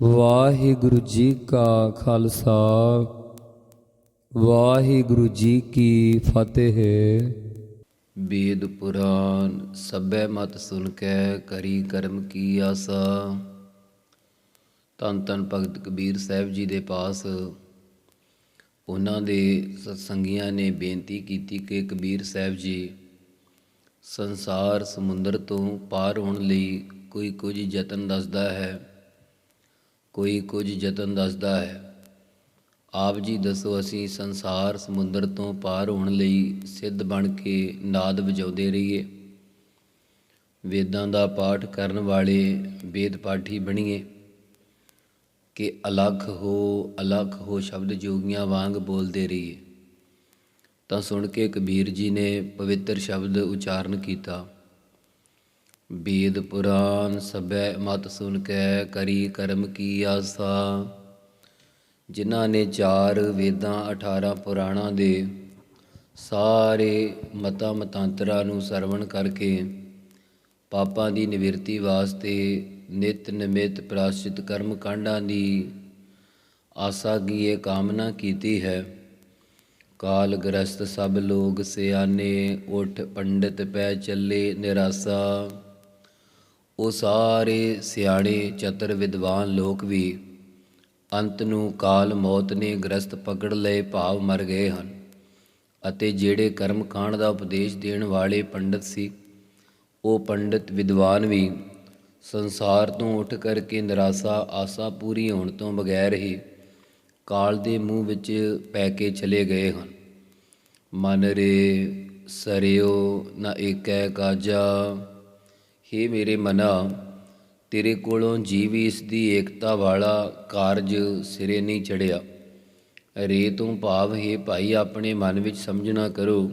ਵਾਹਿਗੁਰੂ ਜੀ ਕਾ ਖਾਲਸਾ, ਵਾਹਿਗੁਰੂ ਜੀ ਕੀ ਫਤਿਹ। ਵੇਦ ਪੁਰਾਨ ਸਭੈ ਮਤ ਸੁਨ ਕੈ ਕਰੀ ਕਰਮ ਕੀ ਆਸਾ। ਤਨ ਤਨ ਭਗਤ ਕਬੀਰ ਸਾਹਿਬ ਜੀ ਦੇ ਪਾਸ ਉਹਨਾਂ ਦੇ ਸਤਸੰਗੀਆਂ ਨੇ ਬੇਨਤੀ ਕੀਤੀ ਕਿ ਕਬੀਰ ਸਾਹਿਬ ਜੀ ਸੰਸਾਰ ਸਮੁੰਦਰ ਤੋਂ ਪਾਰ ਹੋਣ ਲਈ ਕੋਈ ਕੁਝ ਯਤਨ ਦੱਸਦਾ ਹੈ। ਕੋਈ ਕੁਝ ਯਤਨ ਦੱਸਦਾ ਹੈ। ਆਪ ਜੀ ਦੱਸੋ, ਅਸੀਂ ਸੰਸਾਰ ਸਮੁੰਦਰ ਤੋਂ ਪਾਰ ਹੋਣ ਲਈ ਸਿੱਧ ਬਣ ਕੇ ਨਾਦ ਵਜਾਉਂਦੇ ਰਹੀਏ। ਵੇਦਾਂ ਦਾ ਪਾਠ ਕਰਨ ਵਾਲੇ ਵੇਦ ਪਾਠੀ ਬਣੀਏ। ਕਿ ਅਲੱਖ ਹੋ ਅਲੱਖ ਹੋ ਸ਼ਬਦ ਜੋਗੀਆਂ ਵਾਂਗ ਬੋਲਦੇ ਰਹੀਏ। ਤਾਂ ਸੁਣ ਕੇ ਕਬੀਰ ਜੀ ਨੇ ਪਵਿੱਤਰ ਸ਼ਬਦ ਉਚਾਰਨ ਕੀਤਾ। ਵੇਦ ਪੁਰਾਨ ਸਭੈ ਮਤ ਸੁਨ ਕੈ ਕਰੀ ਕਰਮ ਕੀ ਆਸਾ। ਜਿਨ੍ਹਾਂ ਨੇ ਚਾਰ ਵੇਦਾਂ 18 ਪੁਰਾਣਾਂ ਦੇ ਸਾਰੇ ਮਤਾ ਮਤਾਂਤਰਾਂ ਨੂੰ ਸਰਵਣ ਕਰਕੇ ਪਾਪਾਂ ਦੀ ਨਿਵਰਤੀ ਵਾਸਤੇ ਨਿਤ ਨਿਮਿਤ ਪ੍ਰਾਸ਼ਿਤ ਕਰਮ ਕਾਂਡਾਂ ਦੀ ਆਸਾ ਕੀ ਇਹ ਕਾਮਨਾ ਕੀਤੀ ਹੈ? ਕਾਲ ਗ੍ਰਸਤ ਸਭ ਲੋਗ ਸਿਆਣੇ, ਉਠ ਪੰਡਿਤ ਪੈ ਚੱਲੇ ਨਿਰਾਸਾ। ਉਹ ਸਾਰੇ ਸਿਆਣੇ ਚਤਰ ਵਿਦਵਾਨ ਲੋਕ ਵੀ ਅੰਤ ਨੂੰ ਕਾਲ ਮੌਤ ਨੇ ਗ੍ਰਸਤ ਪਕੜ ਲਏ ਭਾਵ ਮਰ ਗਏ ਹਨ। ਅਤੇ ਜਿਹੜੇ ਕਰਮ ਕਾਂਡ ਦਾ ਉਪਦੇਸ਼ ਦੇਣ ਵਾਲੇ ਪੰਡਿਤ ਸੀ, ਉਹ ਪੰਡਿਤ ਵਿਦਵਾਨ ਵੀ ਸੰਸਾਰ ਤੋਂ ਉੱਠ ਕਰਕੇ ਨਿਰਾਸਾ, ਆਸਾ ਪੂਰੀ ਹੋਣ ਤੋਂ ਬਗੈਰ ਹੀ ਕਾਲ ਦੇ ਮੂੰਹ ਵਿੱਚ ਪੈ ਕੇ ਚਲੇ ਗਏ ਹਨ। ਮਨ ਰੇ, ਸਰਿਓ ਨਾ ਏਕੈ ਕਾਜਾ ਹੇ ਮੇਰੇ ਮਨਾ, ਤੇਰੇ ਕੋਲੋਂ ਜੀਵ ਇਸ ਦੀ ਏਕਤਾ ਵਾਲਾ ਕਾਰਜ ਸਿਰੇ ਨਹੀਂ ਚੜਿਆ ਰੇ ਤੋਂ ਭਾਵ ਹੈ ਭਾਈ, ਆਪਣੇ ਮਨ ਵਿੱਚ ਸਮਝਣਾ ਕਰੋ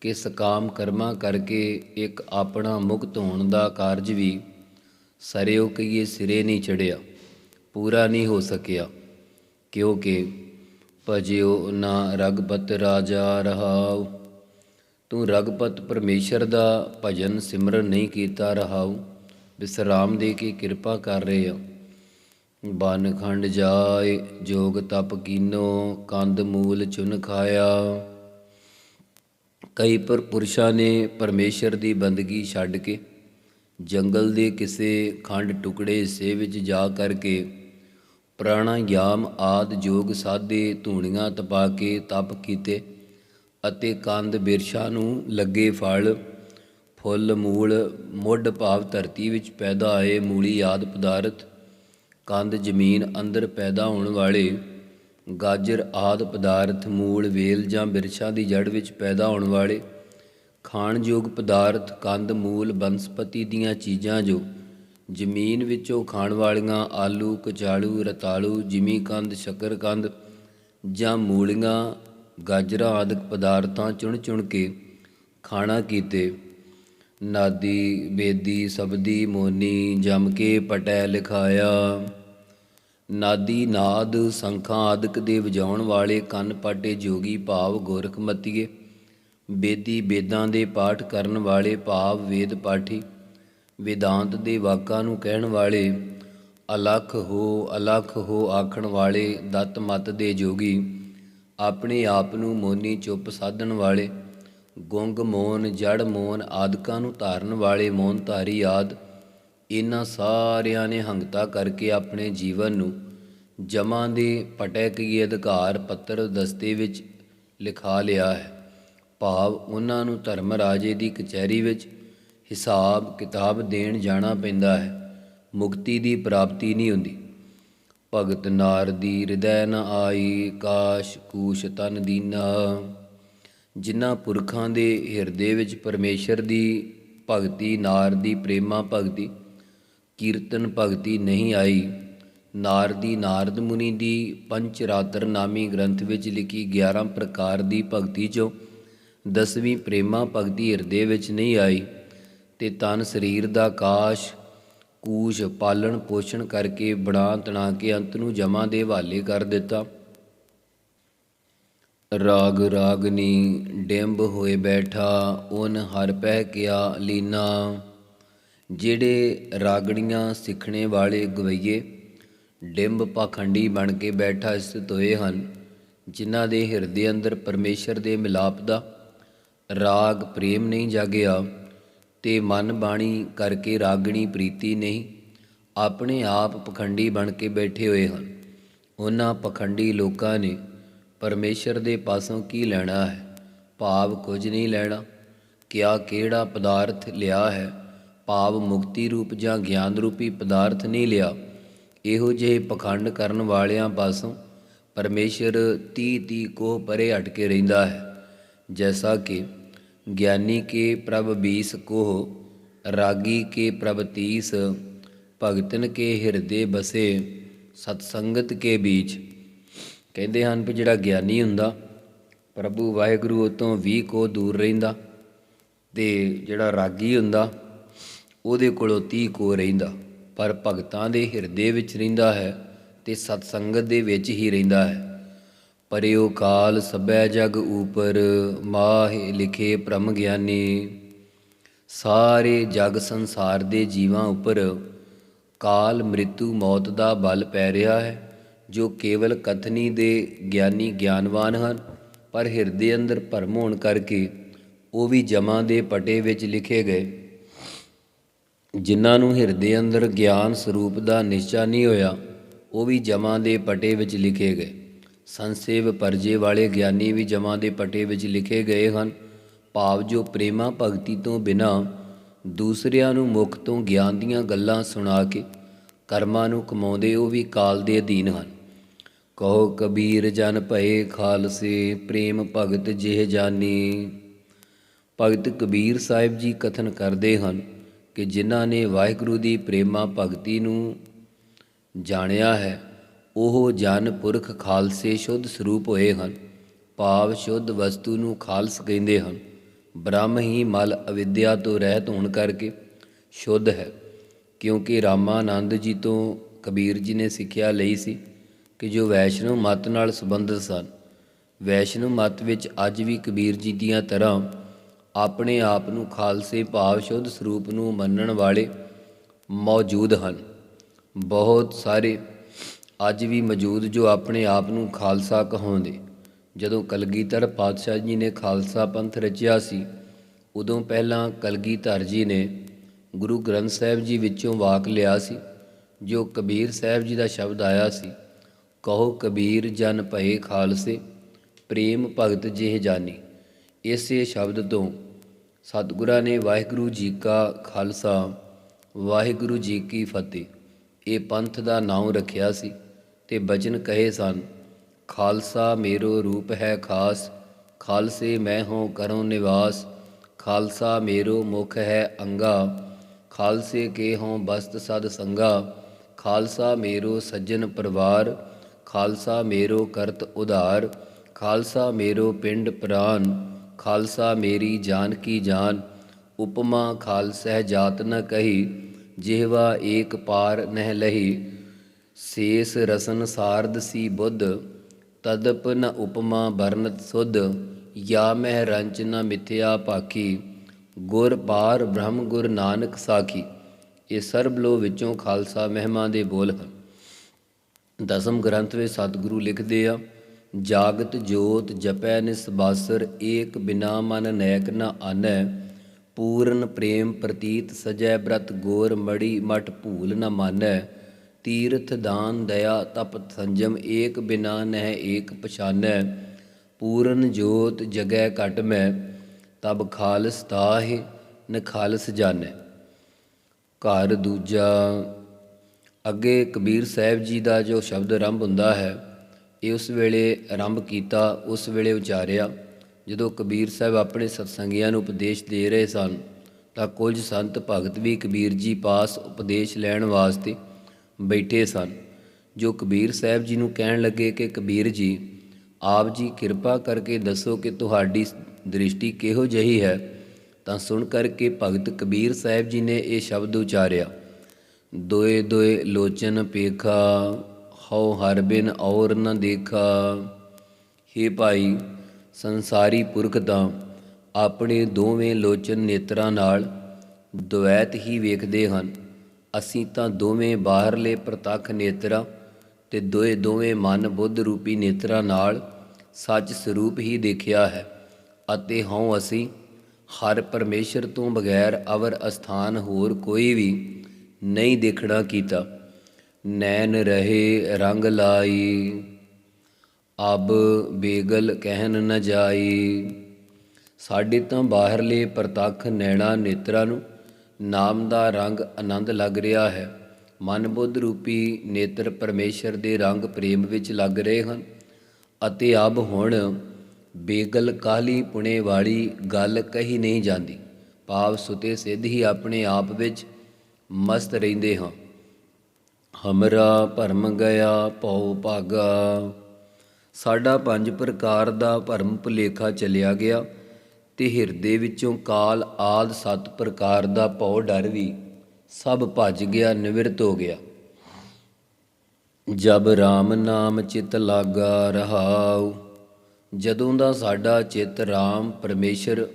ਕਿ ਸਕਾਮ ਕਰਮਾਂ ਕਰਕੇ ਇੱਕ ਆਪਣਾ ਮੁਕਤ ਹੋਣ ਦਾ ਕਾਰਜ ਵੀ ਸਰਿਓ ਕਹੀਏ ਸਿਰੇ ਨਹੀਂ ਚੜਿਆ ਪੂਰਾ ਨਹੀਂ ਹੋ ਸਕਿਆ। ਕਿਉਂਕਿ ਭਜਿਓ ਨਾ ਰਗਪਤ ਰਾਜਾ ਰਹਾਉ ਤੂੰ ਰਗਪਤ ਪਰਮੇਸ਼ਰ ਦਾ ਭਜਨ ਸਿਮਰਨ ਨਹੀਂ ਕੀਤਾ ਰਹਾਉ ਵਿਸਰਾਮ ਦੇ ਕੇ ਕਿਰਪਾ ਕਰ ਰਹੇ ਹੋ? ਬਨ ਖੰਡ ਜਾਏ, ਜੋਗ ਤਪ ਕੀਨੋ ਕੰਦ ਮੂਲ ਚੁਨ ਖਾਇਆ। ਕਈ ਪਰ ਪੁਰਸ਼ਾਂ ਨੇ ਪਰਮੇਸ਼ਰ ਦੀ ਬੰਦਗੀ ਛੱਡ ਕੇ ਜੰਗਲ ਦੇ ਕਿਸੇ ਖੰਡ ਟੁਕੜੇ ਹਿੱਸੇ ਵਿੱਚ ਜਾ ਕਰਕੇ ਪ੍ਰਾਣਾਯਾਮ ਆਦ ਜੋਗ ਸਾਧੇ ਧੂਣੀਆਂ ਤਪਾ ਕੇ ਤਪ ਕੀਤੇ। ਅਤੇ ਕੰਦ ਬਿਰਸ਼ਾ ਨੂੰ ਲੱਗੇ ਫਲ, ਫੁੱਲ, ਮੂਲ, ਮੁੱਢ ਭਾਵ ਧਰਤੀ ਵਿੱਚ ਪੈਦਾ ਆਏ ਮੂਲੀ ਆਦ ਪਦਾਰਥ, ਕੰਦ ਜ਼ਮੀਨ ਅੰਦਰ ਪੈਦਾ ਹੋਣ ਵਾਲੇ ਗਾਜਰ ਆਦ ਪਦਾਰਥ, ਮੂਲ, ਵੇਲ ਜਾਂ ਬਿਰਛਾਂ ਦੀ ਜੜ ਵਿੱਚ ਪੈਦਾ ਹੋਣ ਵਾਲੇ ਖਾਣਯੋਗ ਪਦਾਰਥ, ਕੰਦ, ਮੂਲ, ਬਨਸਪਤੀ ਦੀਆਂ ਚੀਜ਼ਾਂ ਜੋ ਜ਼ਮੀਨ ਵਿੱਚੋਂ ਖਾਣ ਵਾਲੀਆਂ ਆਲੂ ਕਚਾਲੂ ਰਤਾਲੂ, ਜਿਮੀ ਕੰਦ ਸ਼ੱਕਰਕੰਦ ਜਾਂ ਮੂਲੀਆਂ ਗਾਜਰਾਂ ਆਦਿਕ ਪਦਾਰਥਾਂ ਚੁਣ ਚੁਣ ਕੇ ਖਾਣਾ ਕੀਤੇ। ਨਾਦੀ, ਬੇਦੀ, ਸਬਦੀ, ਮੋਨੀ, ਜਮ ਕੇ ਪਟੈ ਲਿਖਾਇਆ। ਨਾਦੀ, ਨਾਦ, ਸੰਖਾਂ ਆਦਿਕ ਦੇ ਵਜਾਉਣ ਵਾਲੇ ਕੰਨ ਪਾਟੇ ਜੋਗੀ ਭਾਵ ਗੋਰਖ ਮਤੀਏ ਬੇਦੀ, ਬੇਦਾਂ ਦੇ ਪਾਠ ਕਰਨ ਵਾਲੇ ਭਾਵ ਵੇਦ ਪਾਠੀ। ਵਿਦਾਂਤ ਦੇ ਵਾਕਾਂ ਨੂੰ ਕਹਿਣ ਵਾਲੇ, ਅਲਖ ਹੋ ਅਲਖ ਹੋ ਆਖਣ ਵਾਲੇ, ਦਤ ਮਤ ਦੇ ਜੋਗੀ। ਆਪਣੇ ਆਪ ਨੂੰ ਮੋਨੀ ਚੁੱਪ ਸਾਧਣ ਵਾਲੇ, ਗੁੰਗ ਮੋਨ, ਜੜ ਮੋਨ, ਆਦਿਕਾਂ ਨੂੰ ਧਾਰਨ ਵਾਲੇ ਮੋਨ ਧਾਰੀ ਆਦ, ਇਹਨਾਂ ਸਾਰਿਆਂ ਨੇ ਹੰਗਤਾ ਕਰਕੇ ਆਪਣੇ ਜੀਵਨ ਨੂੰ ਜਮਾਂ ਦੇ ਪਟੈ ਅਧਿਕਾਰ ਪੱਤਰ ਦਸਤੇ ਵਿੱਚ ਲਿਖਾ ਲਿਆ ਹੈ। ਭਾਵ ਉਹਨਾਂ ਨੂੰ ਧਰਮ ਰਾਜੇ ਦੀ ਕਚਹਿਰੀ ਵਿੱਚ ਹਿਸਾਬ ਕਿਤਾਬ ਦੇਣ ਜਾਣਾ ਪੈਂਦਾ ਹੈ। ਮੁਕਤੀ ਦੀ ਪ੍ਰਾਪਤੀ ਨਹੀਂ ਹੁੰਦੀ। ਭਗਤ ਨਾਰਦੀ ਹਿਰਦੈ ਨ ਆਈ, ਕਾਸ਼ ਕੂਸ਼ ਤਨ ਦੀਨਾ। ਜਿਨ੍ਹਾਂ ਪੁਰਖਾਂ ਦੇ ਹਿਰਦੇ ਵਿੱਚ ਪਰਮੇਸ਼ਰ ਦੀ ਭਗਤੀ, ਨਾਰ ਦੀ ਪ੍ਰੇਮਾ ਭਗਤੀ, ਕੀਰਤਨ ਭਗਤੀ ਨਹੀਂ ਆਈ ਨਾਰਦੀ ਨਾਰਦ ਮੁਨੀ ਦੀ ਪੰਚ ਰਾਤਰ ਨਾਮੀ ਗ੍ਰੰਥ ਵਿੱਚ ਲਿਖੀ 11 ਪ੍ਰਕਾਰ ਦੀ ਭਗਤੀ ਚੋਂ ਦਸਵੀਂ ਪ੍ਰੇਮਾ ਭਗਤੀ ਹਿਰਦੇ ਵਿੱਚ ਨਹੀਂ ਆਈ, ਤੇ ਤਨ ਸਰੀਰ ਦਾ ਕਾਸ਼ ਕੂਸ਼ ਪਾਲਣ ਪੋਸ਼ਣ ਕਰਕੇ ਬਣਾ ਤਣਾ ਕੇ ਅੰਤ ਨੂੰ ਜਮਾ ਦੇ ਹਵਾਲੇ ਕਰ ਦਿੱਤਾ। ਰਾਗ ਰਾਗਨੀ ਡਿੰਬ ਹੋਏ ਬੈਠਾ ਉਹਨ ਹਰ ਪਹਿ ਕਿਆ ਲੀਨਾ। ਜਿਹੜੇ ਰਾਗਣੀਆਂ ਸਿੱਖਣੇ ਵਾਲੇ ਗਵਈਏ, ਡਿੰਬ ਪਾਖੰਡੀ ਬਣ ਕੇ ਬੈਠਾ ਸਥਿਤ ਹੋਏ ਹਨ, ਜਿਨ੍ਹਾਂ ਦੇ ਹਿਰਦੇ ਅੰਦਰ ਪਰਮੇਸ਼ਰ ਦੇ ਮਿਲਾਪ ਦਾ ਰਾਗ ਪ੍ਰੇਮ ਨਹੀਂ ਜਾਗਿਆ। ਤੇ ਮਨ ਬਾਣੀ ਕਰਕੇ ਰਾਗਣੀ ਪ੍ਰੀਤੀ ਨਹੀਂ, ਆਪਣੇ ਆਪ ਪਖੰਡੀ ਬਣ ਕੇ ਬੈਠੇ ਹੋਏ ਹਨ। ਉਹਨਾਂ ਪਖੰਡੀ ਲੋਕਾਂ ਨੇ ਪਰਮੇਸ਼ਰ ਦੇ ਪਾਸੋਂ ਕੀ ਲੈਣਾ ਹੈ? ਭਾਵ ਕੁਝ ਨਹੀਂ ਲੈਣਾ। ਕਿਆ ਕਿਹੜਾ ਪਦਾਰਥ ਲਿਆ ਹੈ? ਭਾਵ ਮੁਕਤੀ ਰੂਪ ਜਾਂ ਗਿਆਨ ਰੂਪੀ ਪਦਾਰਥ ਨਹੀਂ ਲਿਆ। ਇਹੋ ਜਿਹੇ ਪਖੰਡ ਕਰਨ ਵਾਲਿਆਂ ਪਾਸੋਂ ਪਰਮੇਸ਼ਰ 30 30 ਕੋ ਪਰੇ ਹਟ ਕੇ ਰਹਿੰਦਾ ਹੈ। ਜੈਸਾ ਕਿ ज्ञानी के प्रभ बीस को रागी के प्रभ तीस ਭਗਤਨ ਕੇ ਹਿਰਦੇ ਬਸੇ ਸਤਸੰਗਤ ਕੇ ਬੀਚ ਕਹਿੰਦੇ ਹਨ ਕਿ ਜਿਹੜਾ ਗਿਆਨੀ ਹੁੰਦਾ ਪ੍ਰਭੂ ਵਾਹਿਗੁਰੂ ਉਹ ਤੋਂ 20 ਕੋ ਦੂਰ ਰਹਿੰਦਾ ਤੇ ਜਿਹੜਾ ਰਾਗੀ ਹੁੰਦਾ ਉਹਦੇ ਕੋਲੋਂ 30 ਕੋ ਰਹਿੰਦਾ ਪਰ ਭਗਤਾਂ ਦੇ ਹਿਰਦੇ ਵਿੱਚ ਰਹਿੰਦਾ ਹੈ ਤੇ ਸਤਸੰਗਤ ਦੇ ਵਿੱਚ ਹੀ ਰਹਿੰਦਾ ਹੈ ਪਰਿਓ ਕਾਲ ਸਭੈ ਜਗ ਊਪਰ ਮਾਹਿ ਲਿਖੇ ਪ੍ਰਮ ਗਿਆਨੀ। ਸਾਰੇ ਜਗ ਸੰਸਾਰ ਦੇ ਜੀਵਾਂ ਉੱਪਰ ਕਾਲ ਮ੍ਰਿਤੂ ਮੌਤ ਦਾ ਬਲ ਪੈ ਰਿਹਾ ਹੈ, ਜੋ ਕੇਵਲ ਕਥਨੀ ਦੇ ਗਿਆਨੀ ਗਿਆਨਵਾਨ ਹਨ, ਪਰ ਹਿਰਦੇ ਅੰਦਰ ਭਰਮ ਹੋਣ ਕਰਕੇ ਉਹ ਵੀ ਜਮਾਂ ਦੇ ਪਟੇ ਵਿੱਚ ਲਿਖੇ ਗਏ। ਜਿਨ੍ਹਾਂ ਨੂੰ ਹਿਰਦੇ ਅੰਦਰ ਗਿਆਨ ਸਰੂਪ ਦਾ ਨਿਸ਼ਚਾ ਨਹੀਂ ਹੋਇਆ, ਉਹ ਵੀ ਜਮਾਂ ਦੇ ਪਟੇ ਵਿੱਚ ਲਿਖੇ ਗਏ। ਸੰਸੇਵ ਪਰਜੇ ਵਾਲੇ ਗਿਆਨੀ ਵੀ ਜਮਾਂ ਦੇ ਪਟੇ ਵਿੱਚ ਲਿਖੇ ਗਏ ਹਨ। ਭਾਵ ਜੋ ਪ੍ਰੇਮਾ ਭਗਤੀ ਤੋਂ ਬਿਨਾ ਦੂਸਰਿਆਂ ਨੂੰ ਮੁਖ ਤੋਂ ਗਿਆਨ ਦੀਆਂ ਗੱਲਾਂ ਸੁਣਾ ਕੇ ਕਰਮਾਂ ਨੂੰ ਕਮਾਉਂਦੇ ਉਹ ਵੀ ਕਾਲ ਦੇ ਅਧੀਨ ਹਨ। ਕਹੋ ਕਬੀਰ ਜਨ ਭਏ ਖਾਲਸੇ, ਪ੍ਰੇਮ ਭਗਤ ਜਿਹ ਜਾਨੀ। ਭਗਤ ਕਬੀਰ ਸਾਹਿਬ ਜੀ ਕਥਨ ਕਰਦੇ ਹਨ ਕਿ ਜਿਨ੍ਹਾਂ ਨੇ ਵਾਹਿਗੁਰੂ ਦੀ ਪ੍ਰੇਮਾ ਭਗਤੀ ਨੂੰ ਜਾਣਿਆ ਹੈ ਉਹ ਜਨ ਪੁਰਖ ਖਾਲਸੇ ਸ਼ੁੱਧ ਸਰੂਪ ਹੋਏ ਹਨ, ਭਾਵ ਸ਼ੁੱਧ ਵਸਤੂ ਨੂੰ ਖਾਲਸ ਕਹਿੰਦੇ ਹਨ। ਬ੍ਰਹਮ ਹੀ ਮਲ ਅਵਿਦਿਆ ਤੋਂ ਰਹਿਤ ਹੋਣ ਕਰਕੇ ਸ਼ੁੱਧ ਹੈ, ਕਿਉਂਕਿ ਰਾਮਾਨੰਦ ਜੀ ਤੋਂ ਕਬੀਰ ਜੀ ਨੇ ਸਿੱਖਿਆ ਲਈ ਸੀ ਕਿ ਜੋ ਵੈਸ਼ਨਵ ਮਤ ਨਾਲ ਸੰਬੰਧਿਤ ਸਨ। ਵੈਸ਼ਨਵ ਮਤ ਵਿੱਚ ਅੱਜ ਵੀ ਕਬੀਰ ਜੀ ਦੀਆਂ ਤਰ੍ਹਾਂ ਆਪਣੇ ਆਪ ਨੂੰ ਖਾਲਸੇ ਭਾਵ ਸ਼ੁੱਧ ਸਰੂਪ ਨੂੰ ਮੰਨਣ ਵਾਲੇ ਮੌਜੂਦ ਹਨ। ਬਹੁਤ ਸਾਰੇ ਅੱਜ ਵੀ ਮੌਜੂਦ ਜੋ ਆਪਣੇ ਆਪ ਨੂੰ ਖਾਲਸਾ ਕਹਾਉਂਦੇ। ਜਦੋਂ ਕਲਗੀਧਰ ਪਾਤਸ਼ਾਹ ਜੀ ਨੇ ਖਾਲਸਾ ਪੰਥ ਰਚਿਆ ਸੀ, ਉਦੋਂ ਪਹਿਲਾਂ ਕਲਗੀਧਰ ਜੀ ਨੇ ਗੁਰੂ ਗ੍ਰੰਥ ਸਾਹਿਬ ਜੀ ਵਿੱਚੋਂ ਵਾਕ ਲਿਆ ਸੀ, ਜੋ ਕਬੀਰ ਸਾਹਿਬ ਜੀ ਦਾ ਸ਼ਬਦ ਆਇਆ ਸੀ, ਕਹੋ ਕਬੀਰ ਜਨ ਭਏ ਖਾਲਸੇ, ਪ੍ਰੇਮ ਭਗਤ ਜਿਹ ਜਾਨੀ। ਇਸੇ ਸ਼ਬਦ ਤੋਂ ਸਤਿਗੁਰਾਂ ਨੇ ਵਾਹਿਗੁਰੂ ਜੀ ਕਾ ਖਾਲਸਾ, ਵਾਹਿਗੁਰੂ ਜੀ ਕੀ ਫਤਿਹ। ਇਹ ਪੰਥ ਦਾ ਨਾਮ ਰੱਖਿਆ ਸੀ। ਤੇ ਬਚਨ ਕਹੇ ਸਨ, ਖਾਲਸਾ ਮੇਰੋ ਰੂਪ ਹੈ ਖਾਸ, ਖਾਲਸੇ ਮੈਂ ਹਾਂ ਕਰਉ ਨਿਵਾਸ, ਖਾਲਸਾ ਮੇਰੋ ਮੁਖ ਹੈ ਅੰਗਾ, ਖਾਲਸੇ ਕੇ ਹੋਂ ਬਸਤ ਸਦ ਸੰਗਾ, ਖਾਲਸਾ ਮੇਰੋ ਸੱਜਣ ਪਰਿਵਾਰ, ਖਾਲਸਾ ਮੇਰੋ ਕਰਤ ਉਧਾਰ, ਖਾਲਸਾ ਮੇਰੋ ਪਿੰਡ ਪ੍ਰਾਨ, ਖਾਲਸਾ ਮੇਰੀ ਜਾਨ ਕੀ ਜਾਨ, ਉਪਮਾ ਖਾਲਸਹਿ ਜਾਤ ਨ ਕਹੀ, ਜਿਹਵਾ ਏਕ ਪਾਰ ਨਹਿ ਲਹੀ ਸੇਸ ਰਸਨ ਸਾਰਦ ਸੀ ਬੁੱਧ, ਤਦਪ ਨ ਉਪਮਾ ਬਰਨਤ ਸੁਧ, ਯਾ ਮਹਿ ਰੰਚ ਨ ਮਿਥਿਆ ਭਾਕੀ ਗੁਰ ਪਾਰ ਬ੍ਰਹਮ ਗੁਰ ਨਾਨਕ ਸਾਖੀ। ਇਹ ਸਰਬ ਲੋ ਵਿੱਚੋਂ ਖਾਲਸਾ ਮਹਿਮਾ ਦੇ ਬੋਲ ਹਨ। ਦਸਮ ਗ੍ਰੰਥ ਵਿੱਚ ਸਤਿਗੁਰੂ ਲਿਖਦੇ ਆ, ਜਾਗਤ ਜੋਤ ਜਪੈ ਨਿਸਬਾਸਰ ਏਕ ਬਿਨਾ ਮਨ ਨੈਕ ਨ ਆਨੈ, ਪੂਰਨ ਪ੍ਰੇਮ ਪ੍ਰਤੀਤ ਸਜੈ ਬ੍ਰਤ ਗੋਰ ਮੜੀ ਮਟ ਭੂਲ ਨ ਮਾਨੈ। ਤੀਰਥ ਦਾਨ ਦਇਆ ਤਪ ਸੰਜਮ ਏਕ ਬਿਨਾ ਨਹਿ ਏਕ ਪਛਾਨੈ, ਪੂਰਨ ਜੋਤ ਜਗੈ ਘਟ ਮੈਂ, ਤਬ ਖਾਲਸ ਤਾਹਿ ਨ ਖਾਲਸ ਜਾਣੈ। ਘਰ ਦੂਜਾ, ਅੱਗੇ ਕਬੀਰ ਸਾਹਿਬ ਜੀ ਦਾ ਜੋ ਸ਼ਬਦ ਆਰੰਭ ਹੁੰਦਾ ਹੈ, ਇਹ ਉਸ ਵੇਲੇ ਆਰੰਭ ਕੀਤਾ, ਉਸ ਵੇਲੇ ਉਚਾਰਿਆ। ਜਦੋਂ ਕਬੀਰ ਸਾਹਿਬ ਆਪਣੇ ਸਤਸੰਗੀਆਂ ਨੂੰ ਉਪਦੇਸ਼ ਦੇ ਰਹੇ ਸਨ, ਤਾਂ ਕੁਝ ਸੰਤ ਭਗਤ ਵੀ ਕਬੀਰ ਜੀ ਪਾਸ ਉਪਦੇਸ਼ ਲੈਣ ਵਾਸਤੇ ਬੈਠੇ ਸਨ, ਜੋ ਕਬੀਰ ਸਾਹਿਬ ਜੀ ਨੂੰ ਕਹਿਣ ਲੱਗੇ ਕਿ ਕਬੀਰ ਜੀ, ਆਪ ਜੀ ਕਿਰਪਾ ਕਰਕੇ ਦੱਸੋ ਕਿ ਤੁਹਾਡੀ ਦ੍ਰਿਸ਼ਟੀ ਕਿਹੋ ਜਿਹੀ ਹੈ? ਤਾਂ ਸੁਣ ਕਰਕੇ ਭਗਤ ਕਬੀਰ ਸਾਹਿਬ ਜੀ ਨੇ ਇਹ ਸ਼ਬਦ ਉਚਾਰਿਆ, ਦੋਏ ਦੋਏ ਲੋਚਨ ਪੇਖਾ, ਹਉ ਹਰ ਬਿਨ ਔਰ ਨ ਦੇਖਾ। ਹੇ ਭਾਈ, ਸੰਸਾਰੀ ਪੁਰਖ ਤਾਂ ਆਪਣੇ ਦੋਵੇਂ ਲੋਚਨ ਨੇਤਰਾਂ ਨਾਲ ਦੁਐਤ ਹੀ ਵੇਖਦੇ ਹਨ। ਅਸੀਂ ਤਾਂ ਦੋਵੇਂ ਬਾਹਰਲੇ ਪ੍ਰਤੱਖ ਨੇਤਰਾਂ ਤੇ ਦੋਏ ਦੋਵੇਂ ਮਨ ਬੁੱਧ ਰੂਪੀ ਨੇਤਰਾਂ ਨਾਲ ਸੱਚ ਸਰੂਪ ਹੀ ਦੇਖਿਆ ਹੈ ਅਤੇ ਹਉ ਅਸੀਂ ਹਰ ਪਰਮੇਸ਼ਰ ਤੋਂ ਬਗੈਰ ਅਵਰ ਅਸਥਾਨ ਹੋਰ ਕੋਈ ਵੀ ਨਹੀਂ ਦੇਖਣਾ ਕੀਤਾ। ਨੈਣ ਰਹੇ ਰੰਗ ਲਾਈ, ਅਬ ਬੇਗਲ ਕਹਿਣ ਨ ਜਾਈ। ਸਾਡੇ ਤਾਂ ਬਾਹਰਲੇ ਪ੍ਰਤੱਖ ਨੈਣਾ ਨੇਤਰਾਂ ਨੂੰ ਨਾਮ ਦਾ ਰੰਗ ਆਨੰਦ ਲੱਗ ਰਿਹਾ ਹੈ। ਮਨ ਬੁੱਧ ਰੂਪੀ ਨੇਤਰ ਪਰਮੇਸ਼ਰ ਦੇ ਰੰਗ ਪ੍ਰੇਮ ਵਿੱਚ ਲੱਗ ਰਹੇ ਹਨ ਅਤੇ ਅਬ ਹੁਣ ਬੇਗਲ ਕਾਲੀ ਪੁਣੇ ਵਾਲੀ ਗੱਲ ਕਹੀ ਨਹੀਂ ਜਾਂਦੀ। ਭਾਵ ਸੁਤੇ ਸਿੱਧ ਹੀ ਆਪਣੇ ਆਪ ਵਿੱਚ ਮਸਤ ਰਹਿੰਦੇ ਹਾਂ। ਹਮਰਾ ਭਰਮ ਗਿਆ, ਭਉ ਭਾਗਾ। ਸਾਡਾ ਪੰਜ ਪ੍ਰਕਾਰ ਦਾ ਭਰਮ ਭੁਲੇਖਾ ਚਲਿਆ ਗਿਆ। ਤੇ ਹਿਰਦੇ ਵਿੱਚੋਂ ਕਾਲ ਆਦ ਸੱਤ ਪ੍ਰਕਾਰ ਦਾ ਭਉ ਡਰ ਵੀ ਸਭ ਭੱਜ ਗਿਆ, ਨਿਵਰਤ ਹੋ ਗਿਆ। ਜਬ RAM ਨਾਮ ਚਿਤ ਲਾਗਾ ਰਹਾਉ, ਜਦੋਂ ਦਾ ਸਾਡਾ ਚਿਤ RAM ਪਰਮੇਸ਼ਰ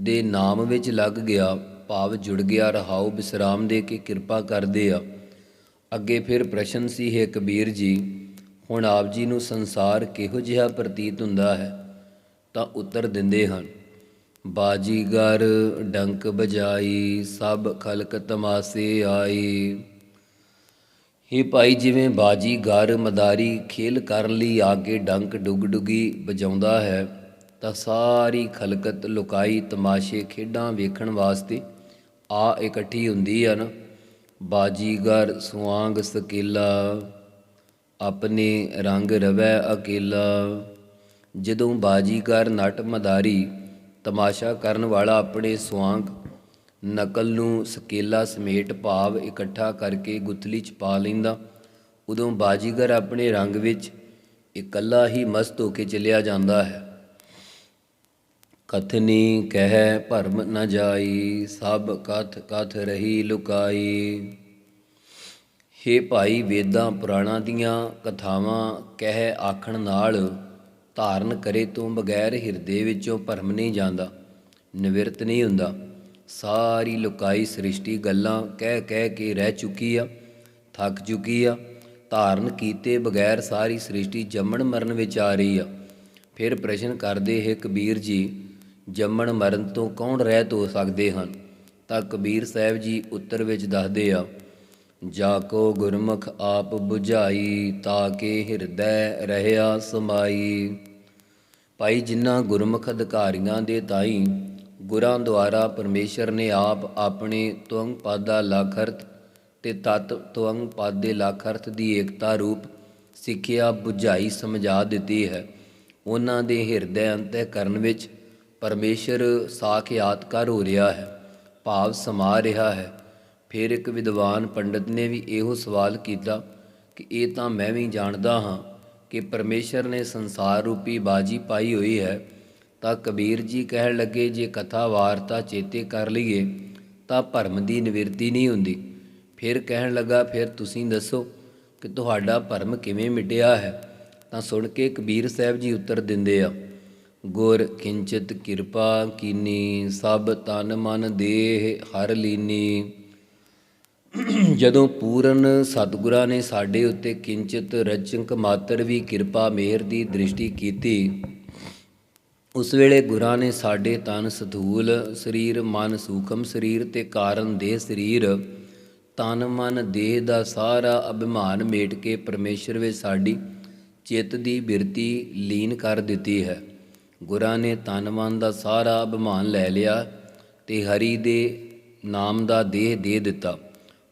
ਦੇ ਨਾਮ ਵਿੱਚ ਲੱਗ ਗਿਆ, ਭਾਵ ਜੁੜ ਗਿਆ, ਰਹਾਉ ਬਿਸਰਾਮ ਦੇ ਕੇ ਕਿਰਪਾ ਕਰਦੇ ਆ। ਅੱਗੇ ਫਿਰ ਪ੍ਰਸ਼ਨ ਸੀ, ਹੈ ਕਬੀਰ ਜੀ, ਹੁਣ ਆਪ ਜੀ ਨੂੰ ਸੰਸਾਰ ਕਿਹੋ ਜਿਹਾ ਪ੍ਰਤੀਤ ਹੁੰਦਾ ਹੈ? ਤਾਂ ਉੱਤਰ ਦਿੰਦੇ ਹਨ ਬਾਜੀਗਰ ਡੰਕ ਬਜਾਈ, ਸਭ ਖਲਕ ਤਮਾਸੇ ਆਏ ਹੇ ਭਾਈ, ਜਿਵੇਂ ਬਾਜੀਗਰ ਮਦਾਰੀ ਖੇਲ ਕਰਨ ਲਈ, ਆਗੇ ਡੰਕ ਡੁਗ ਡੁਗੀ ਵਜਾਉਂਦਾ ਹੈ, ਤਾਂ ਸਾਰੀ ਖਲਕਤ ਲੁਕਾਈ ਤਮਾਸ਼ੇ ਖੇਡਾਂ ਵੇਖਣ ਵਾਸਤੇ ਆ ਇਕੱਠੀ ਹੁੰਦੀ ਹਨ। ਬਾਜੀਗਰ ਸੁਆਂਗ ਸਕੇਲਾ, ਆਪਣੇ ਰੰਗ ਰਵੈ ਅਕੇਲਾ। ਜਦੋਂ ਬਾਜੀਗਰ ਨਟ ਮਦਾਰੀ ਤਮਾਸ਼ਾ ਕਰਨ ਵਾਲਾ ਆਪਣੇ ਸੁਆਂਗ ਨਕਲ ਨੂੰ ਸਕੇਲਾ ਸਮੇਟ ਭਾਵ ਇਕੱਠਾ ਕਰਕੇ ਗੁੱਥਲੀ ਚ ਪਾ ਲੈਂਦਾ। ਉਦੋਂ ਬਾਜੀਗਰ ਆਪਣੇ ਰੰਗ ਵਿੱਚ ਇਕੱਲਾ ਹੀ ਮਸਤ ਹੋ ਕੇ ਚਲਿਆ ਜਾਂਦਾ ਹੈ। ਕਥਨੀ ਕਹਿ ਭਰਮ ਨ ਜਾਈ, ਸਭ ਕਥ ਕਥ ਰਹੀ ਲੁਕਾਈ। ਹੇ ਭਾਈ ਵੇਦਾਂ ਪੁਰਾਣਾਂ ਦੀਆਂ ਕਥਾਵਾਂ ਕਹਿ ਆਖਣ ਨਾਲ ਧਾਰਨ ਕਰੇ ਤੋਂ ਬਗੈਰ ਹਿਰਦੇ ਵਿੱਚੋਂ ਭਰਮ ਨਹੀਂ ਜਾਂਦਾ, ਨਿਵਰਤ ਨਹੀਂ ਹੁੰਦਾ। ਸਾਰੀ ਲੁਕਾਈ ਸ੍ਰਿਸ਼ਟੀ ਗੱਲਾਂ ਕਹਿ ਕਹਿ ਕੇ ਰਹਿ ਚੁੱਕੀ ਆ, ਥੱਕ ਚੁੱਕੀ ਆ। ਧਾਰਨ ਕੀਤੇ ਬਗੈਰ ਸਾਰੀ ਸ੍ਰਿਸ਼ਟੀ ਜੰਮਣ ਮਰਨ ਵਿੱਚ ਆ ਰਹੀ ਆ। ਫਿਰ ਪ੍ਰਸ਼ਨ ਕਰਦੇ ਹੈ ਕਬੀਰ ਜੀ, ਜੰਮਣ ਮਰਨ ਤੋਂ ਕੌਣ ਰਹਿਤ ਹੋ ਸਕਦੇ ਹਨ? ਤਾਂ ਕਬੀਰ ਸਾਹਿਬ ਜੀ ਉੱਤਰ ਵਿੱਚ ਦੱਸਦੇ ਆ, ਜਾ ਕੋ ਗੁਰਮੁਖ ਆਪ 부ਝਾਈ ਤਾਂ ਕੇ ਹਿਰਦੈ ਰਹਿਆ ਸਮਾਈ। ਭਾਈ ਜਿਨ੍ਹਾਂ ਗੁਰਮੁਖ ਅਧਿਕਾਰੀਆਂ ਦੇ ਤਾਈ ਗੁਰਾਂ ਦੁਆਰਾ ਪਰਮੇਸ਼ਰ ਨੇ ਆਪ ਆਪਣੇ ਤੁੰਗ ਪਾਦਾ ਲਖਰਤ ਤੇ ਤਤ ਤੁੰਗ ਪਾਦੇ ਲਖਰਤ ਦੀ ਏਕਤਾ ਰੂਪ ਸਿੱਖਿਆ 부ਝਾਈ ਸਮਝਾ ਦਿੱਤੀ ਹੈ। ਉਹਨਾਂ ਦੇ ਹਿਰਦੇ ਅੰਤਹਿ ਕਰਨ ਵਿੱਚ ਪਰਮੇਸ਼ਰ ਸਾਖਿਆਤ ਕਰ ਹੋ ਰਿਹਾ ਹੈ, ਭਾਵ ਸਮਾ ਰਿਹਾ ਹੈ। ਫਿਰ ਇੱਕ ਵਿਦਵਾਨ ਪੰਡਤ ਨੇ ਵੀ ਇਹੋ ਸਵਾਲ ਕੀਤਾ ਕਿ ਇਹ ਤਾਂ ਮੈਂ ਵੀ ਜਾਣਦਾ ਹਾਂ ਕਿ ਪਰਮੇਸ਼ਰ ਨੇ ਸੰਸਾਰ ਰੂਪੀ ਬਾਜੀ ਪਾਈ ਹੋਈ ਹੈ, ਤਾਂ ਕਬੀਰ ਜੀ ਕਹਿਣ ਲੱਗੇ, ਜੇ ਕਥਾ ਵਾਰਤਾ ਚੇਤੇ ਕਰ ਲਈਏ, ਤਾਂ ਭਰਮ ਦੀ ਨਿਵਰਤੀ ਨਹੀਂ ਹੁੰਦੀ। ਫਿਰ ਕਹਿਣ ਲੱਗਾ, ਫਿਰ ਤੁਸੀਂ ਦੱਸੋ ਕਿ ਤੁਹਾਡਾ ਭਰਮ ਕਿਵੇਂ ਮਿਟਿਆ ਹੈ? ਤਾਂ ਸੁਣ ਕੇ ਕਬੀਰ ਸਾਹਿਬ ਜੀ ਉੱਤਰ ਦਿੰਦੇ ਆ, ਗੁਰ ਕਿੰਚਿਤ ਕਿਰਪਾ ਕੀਨੀ, ਸਭ ਤਨ ਮਨ ਦੇਹ ਹਰ ਲੀਨੀ। ਜਦੋਂ ਪੂਰਨ ਸਤਿਗੁਰਾਂ ਨੇ ਸਾਡੇ ਉੱਤੇ ਕਿੰਚਿਤ ਰਚੰਕ ਮਾਤਰ ਵੀ ਕਿਰਪਾ ਮਿਹਰ ਦੀ ਦ੍ਰਿਸ਼ਟੀ ਕੀਤੀ, ਉਸ ਵੇਲੇ ਗੁਰਾਂ ਨੇ ਸਾਡੇ ਤਨ ਸਥੂਲ ਸਰੀਰ, ਮਨ ਸੂਖਮ ਸਰੀਰ ਤੇ ਕਾਰਨ ਦੇਹ ਸਰੀਰ, ਤਨ ਮਨ ਦੇਹ ਦਾ ਸਾਰਾ ਅਭਿਮਾਨ ਮੇਟ ਕੇ ਪਰਮੇਸ਼ਰ ਵਿੱਚ ਸਾਡੀ ਚਿੱਤ ਦੀ ਬਿਰਤੀ ਲੀਨ ਕਰ ਦਿੱਤੀ ਹੈ। ਗੁਰਾਂ ਨੇ ਤਨ ਮਨ ਦਾ ਸਾਰਾ ਅਭਿਮਾਨ ਲੈ ਲਿਆ ਤੇ ਹਰੀ ਦੇ ਨਾਮ ਦਾ ਦੇਹ ਦੇ ਦਿੱਤਾ।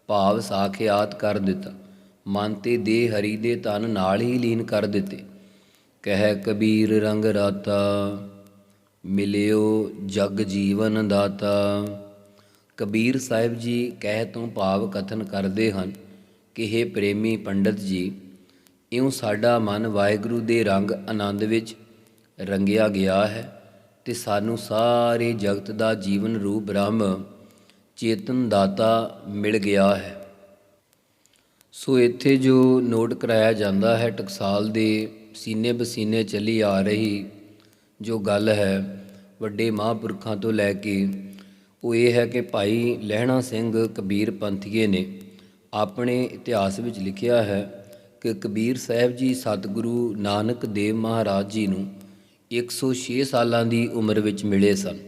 ਭਾਵ ਸਾਖਿਆਤ ਕਰ ਦਿੱਤਾ। ਮਨ ਤੇ ਦੇਹ ਹਰੀ ਦੇ ਤਨ ਨਾਲ ਹੀ ਲੀਨ ਕਰ ਦਿੱਤੇ। ਕਹਿ ਕਬੀਰ ਰੰਗ ਰਾਤਾ, ਮਿਲਿਓ ਜਗ ਜੀਵਨ ਦਾਤਾ। ਕਬੀਰ ਸਾਹਿਬ ਜੀ ਕਹਿ ਤੋਂ ਭਾਵ ਕਥਨ ਕਰਦੇ ਹਨ ਕਿ हे ਪ੍ਰੇਮੀ ਪੰਡਤ ਜੀ, ਇਉਂ ਸਾਡਾ ਮਨ ਵਾਹਿਗੁਰੂ ਦੇ ਰੰਗ ਆਨੰਦ ਵਿੱਚ ਰੰਗਿਆ ਗਿਆ ਹੈ ਤੇ ਸਾਨੂੰ ਸਾਰੇ ਜਗਤ ਦਾ ਜੀਵਨ ਰੂਪ ਬ੍ਰਹਮ ਚੇਤਨ ਦਾਤਾ ਮਿਲ ਗਿਆ ਹੈ। ਸੋ ਇੱਥੇ ਜੋ ਨੋਟ ਕਰਾਇਆ ਜਾਂਦਾ ਹੈ, ਟਕਸਾਲ ਦੇ ਸੀਨੇ ਬਸੀਨੇ ਚਲੀ ਆ ਰਹੀ ਜੋ ਗੱਲ ਹੈ, ਵੱਡੇ ਮਹਾਂਪੁਰਖਾਂ ਤੋਂ ਲੈ ਕੇ, ਉਹ ਇਹ ਹੈ ਕਿ ਭਾਈ ਲਹਿਣਾ ਸਿੰਘ ਕਬੀਰ ਪੰਥੀਏ ਨੇ ਆਪਣੇ ਇਤਿਹਾਸ ਵਿੱਚ ਲਿਖਿਆ ਹੈ ਕਿ ਕਬੀਰ ਸਾਹਿਬ ਜੀ ਸਤਿਗੁਰੂ ਨਾਨਕ ਦੇਵ ਮਹਾਰਾਜ ਜੀ ਨੂੰ 106 ਸਾਲਾਂ ਦੀ ਉਮਰ ਵਿੱਚ ਮਿਲੇ ਸਨ।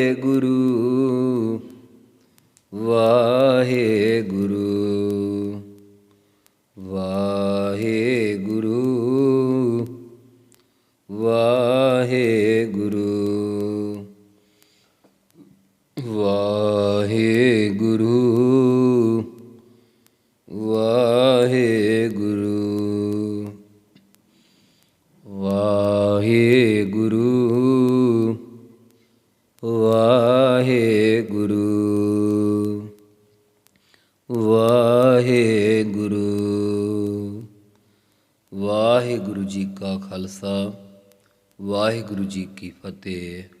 ਜੀ ਕੀ ਫਤਿਹ।